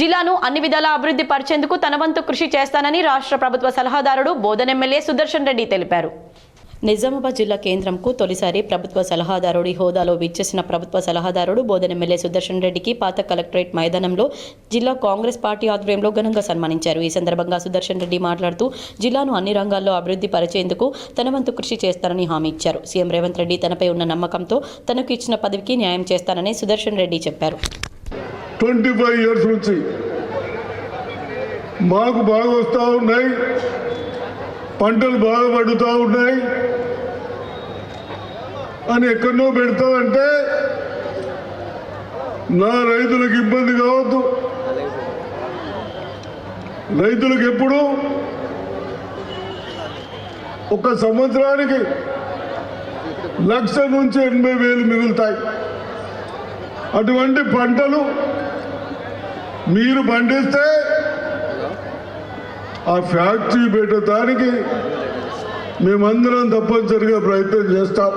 జిల్లాను అన్ని విధాలా అభివృద్ధి పరిచేందుకు తనవంతు కృషి చేస్తానని రాష్ట్ర ప్రభుత్వ సలహాదారుడు బోధన్ ఎమ్మెల్యే సుదర్శన్ రెడ్డి తెలిపారు. నిజామాబాద్ జిల్లా కేంద్రంకు తొలిసారి ప్రభుత్వ సలహాదారుడి హోదాలో విచ్చేసిన ప్రభుత్వ సలహాదారుడు బోధన ఎమ్మెల్యే సుదర్శన్ రెడ్డికి పాత కలెక్టరేట్ మైదానంలో జిల్లా కాంగ్రెస్ పార్టీ ఆధ్వర్యంలో ఘనంగా సన్మానించారు. ఈ సందర్భంగా సుదర్శన్ రెడ్డి మాట్లాడుతూ జిల్లాను అన్ని రంగాల్లో అభివృద్ధి పరిచేందుకు తన వంతు కృషి చేస్తానని హామీ ఇచ్చారు. సీఎం రేవంత్ రెడ్డి తనపై ఉన్న నమ్మకంతో తనకు ఇచ్చిన పదవికి న్యాయం చేస్తానని సుదర్శన్ రెడ్డి చెప్పారు. ట్వంటీ ఫైవ్ ఇయర్స్ నుంచి మాకు బాగా వస్తూ ఉన్నాయి. పంటలు బాగా పండుతూ ఉన్నాయి. అని ఎక్కడో పెడతామంటే నా రైతులకు ఇబ్బంది కావద్దు. రైతులకు ఎప్పుడు? ఒక సంవత్సరానికి లక్ష నుంచి ఎనభై వేలు మిగులుతాయి. అటువంటి పంటలు మీరు పండిస్తే ఆ ఫ్యాక్టరీ పెట్టడానికి మేమందరం తప్పనిసరిగా ప్రయత్నం చేస్తాం.